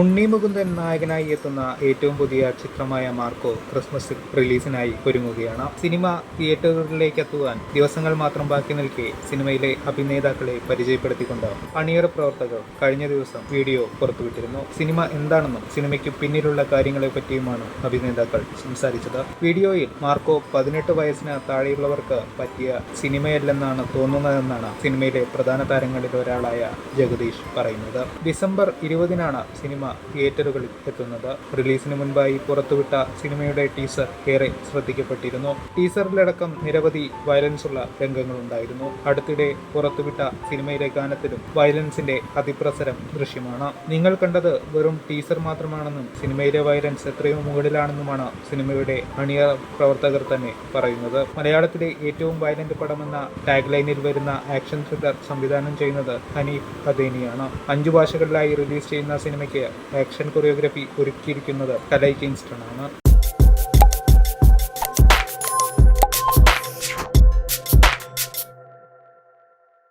ഉണ്ണി മുകുന്ദൻ നായകനായി എത്തുന്ന ഏറ്റവും പുതിയ ചിത്രമായ മാർക്കോ ക്രിസ്മസ് റിലീസിനായി ഒരുങ്ങുകയാണ്. സിനിമ തിയേറ്ററുകളിലേക്ക് എത്തുവാൻ ദിവസങ്ങൾ മാത്രം ബാക്കി നിൽക്കെ സിനിമയിലെ അഭിനേതാക്കളെ പരിചയപ്പെടുത്തിക്കൊണ്ട് അണിയറ പ്രവർത്തകർ കഴിഞ്ഞ ദിവസം വീഡിയോ പുറത്തുവിട്ടിരുന്നു. സിനിമ എന്താണെന്നും സിനിമയ്ക്ക് പിന്നിലുള്ള കാര്യങ്ങളെ പറ്റിയുമാണ് അഭിനേതാക്കൾ സംസാരിച്ചത്. വീഡിയോയിൽ മാർക്കോ പതിനെട്ട് വയസ്സിന് താഴെയുള്ളവർക്ക് പറ്റിയ സിനിമയല്ലെന്നാണ് തോന്നുന്നതെന്നാണ് സിനിമയിലെ പ്രധാന താരങ്ങളിൽ ഒരാളായ ജഗദീഷ് പറയുന്നത്. ഡിസംബർ ഇരുപതിനാണ് സിനിമ തിയേറ്ററുകളിൽ എത്തുന്നത്. റിലീസിന് മുൻപായി പുറത്തുവിട്ട സിനിമയുടെ ടീസർ ഏറെ ശ്രദ്ധിക്കപ്പെട്ടിരുന്നു. ടീസറിലടക്കം നിരവധി വയലൻസ് ഉള്ള രംഗങ്ങളുണ്ടായിരുന്നു. അടുത്തിടെ പുറത്തുവിട്ട സിനിമയിലെ ഗാനത്തിലും വയലൻസിന്റെ അതിപ്രസരം ദൃശ്യമാണ്. നിങ്ങൾ കണ്ടത് വെറും ടീസർ മാത്രമാണെന്നും സിനിമയിലെ വയലൻസ് എത്രയോ മുകളിലാണെന്നുമാണ് സിനിമയുടെ അണിയറ പ്രവർത്തകർ തന്നെ പറയുന്നത്. മലയാളത്തിലെ ഏറ്റവും വയലന്റ് പടമെന്ന ടാഗ് ലൈനിൽ വരുന്ന ആക്ഷൻ ത്രില്ലർ സംവിധാനം ചെയ്യുന്നത് ഹനീഫ് അദേനിയാണ്. അഞ്ചു ഭാഷകളിലായി റിലീസ് ചെയ്യുന്ന സിനിമയ്ക്ക് ആക്ഷൻ കൊറിയോഗ്രഫി ഒരുക്കിയിരിക്കുന്നത് കലൈ കിങ്സ്റ്റൺ ആണ്